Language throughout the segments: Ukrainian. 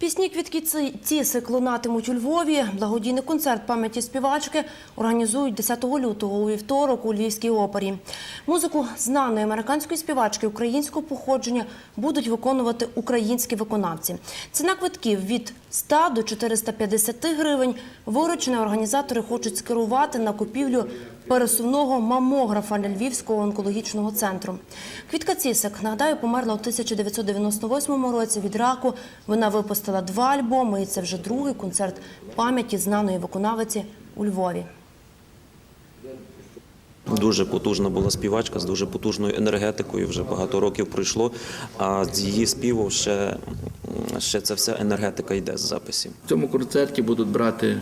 Пісні квітки Ці- цісик лунатимуть у Львові. Благодійний концерт пам'яті співачки організують 10 лютого у вівторок у Львівській опері. Музику знаної американської співачки українського походження будуть виконувати українські виконавці. Ціна квитків від 100 до 450 гривень. Виручені організатори хочуть скерувати на купівлю пересувного мамографа Львівського онкологічного центру. Квітка Цісик, нагадаю, померла у 1998 році від раку. Вона випустила два альбоми, і це вже другий концерт пам'яті знаної виконавиці у Львові. Дуже потужна була співачка з дуже потужною енергетикою. Вже багато років пройшло. А з її співу ще, ще ця вся енергетика йде з записів. В цьому концерті будуть брати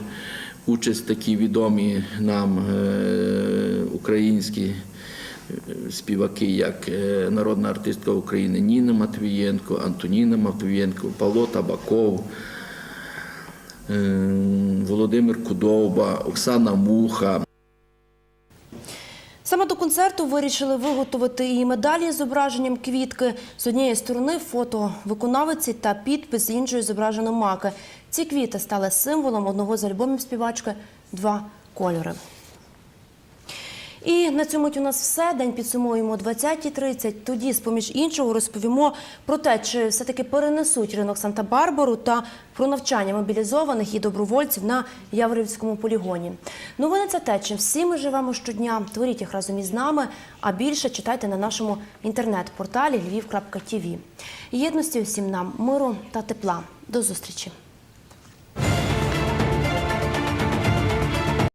участь такі відомі нам е, українські е, співаки, як е, народна артистка України Ніна Матвієнко, Антоніна Матвієнко, Павло Табаков, Володимир Кудовба, Оксана Муха. Саме до концерту вирішили виготовити і медалі з зображенням квітки. З однієї сторони фото виконавиці та підпис іншої зображено маки. Ці квіти стали символом одного з альбомів співачки Два кольори. І на цьому у нас все. День підсумуємо о 20.30. Тоді, з поміж іншого, розповімо про те, чи все-таки перенесуть ринок Санта-Барбару та про навчання мобілізованих і добровольців на Яворівському полігоні. Новини це те, чим всі ми живемо щодня. Творіть їх разом із нами, а більше читайте на нашому інтернет-порталі lviv.tv. Єдності усім нам, миру та тепла. До зустрічі!